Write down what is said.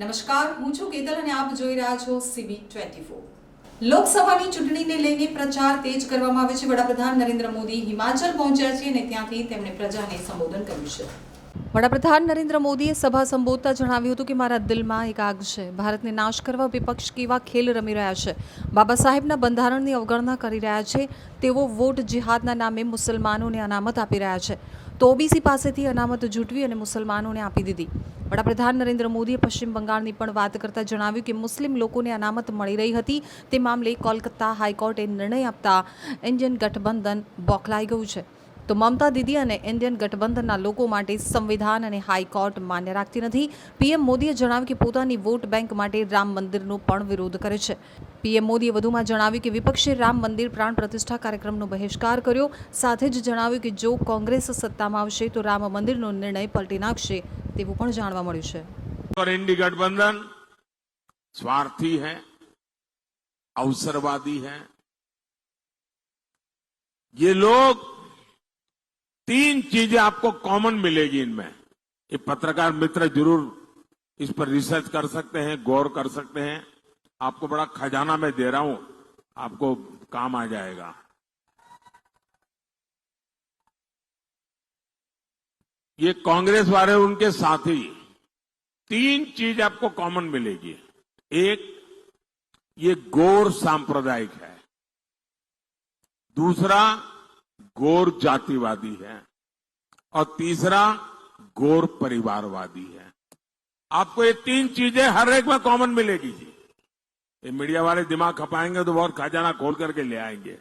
નમસ્કાર, હું છું કેતલ અને આપ જોઈ રહ્યા છો સીબી ટ્વેન્ટી ફોર. લોકસભાની ચૂંટણીને લઈને પ્રચાર તેજ કરવામાં આવે છે. વડાપ્રધાન નરેન્દ્ર મોદી હિમાચલ પહોંચ્યા છે અને ત્યાંથી તેમણે પ્રજાને સંબોધન કર્યું છે. વડાપ્રધાન નરેન્દ્ર મોદીએ સભા સંબોધતા જણાવ્યું હતું કે, મારા દિલમાં એક આગ છે. ભારતને નાશ કરવા વિપક્ષ કેવા ખેલ રમી રહ્યા છે. બાબા સાહેબના બંધારણની અવગણના કરી રહ્યા છે. તેઓ વોટ જિહાદના નામે મુસલમાનોને અનામત આપી રહ્યા છે. તો ઓબીસી પાસેથી અનામત જૂટવી અને મુસલમાનોને આપી દીધી. વડાપ્રધાન નરેન્દ્ર મોદીએ પશ્ચિમ બંગાળની પણ વાત કરતા જણાવ્યું કે મુસ્લિમ લોકોને અનામત મળી રહી હતી. તે મામલે કોલકાતા હાઈકોર્ટે નિર્ણય આપતા ઇન્ડિયન ગઠબંધન બોખલાઈ ગયું છે. તો મમતા દીદી અને ઇન્ડિયન ગઠબંધનના લોકો માટે સંવિધાન અને હાઈકોર્ટ માન્ય રાખતી નથી. પીએમ મોદીએ જણાવ્યું કે પોતાની વોટ બેંક માટે રામ મંદિરનો પણ વિરોધ કરે છે. પીએમ મોદીએ વધુમાં જણાવ્યું કે વિપક્ષે રામ મંદિર પ્રાણ પ્રતિષ્ઠા કાર્યક્રમનો બહિષ્કાર કર્યો. સાથે જ જણાવ્યું કે જો કોંગ્રેસ સત્તામાં આવશે તો રામ મંદિરનો નિર્ણય પલટી નાખશે. તેવું પણ જાણવા મળ્યું છે और इंडी गठबंधन स्वार्थी है अवसरवादी है ये लोग तीन चीजें आपको कॉमन मिलेगी इनमें ये पत्रकार मित्र जरूर इस पर रिसर्च कर सकते हैं गौर कर सकते हैं आपको बड़ा खजाना मैं दे रहा हूं आपको काम आ जाएगा ये कांग्रेस वाले उनके साथी, तीन चीज़ आपको कॉमन मिलेगी। एक, ये गौर सांप्रदायिक है। दूसरा, गौर जातिवादी है। और तीसरा, गौर परिवारवादी है। आपको ये तीन चीज़ें हर एक में कॉमन मिलेगी जी। ये मीडिया वाले दिमाग खपाएँगे तो बहुत खजाना खोल करके ले आएँगे।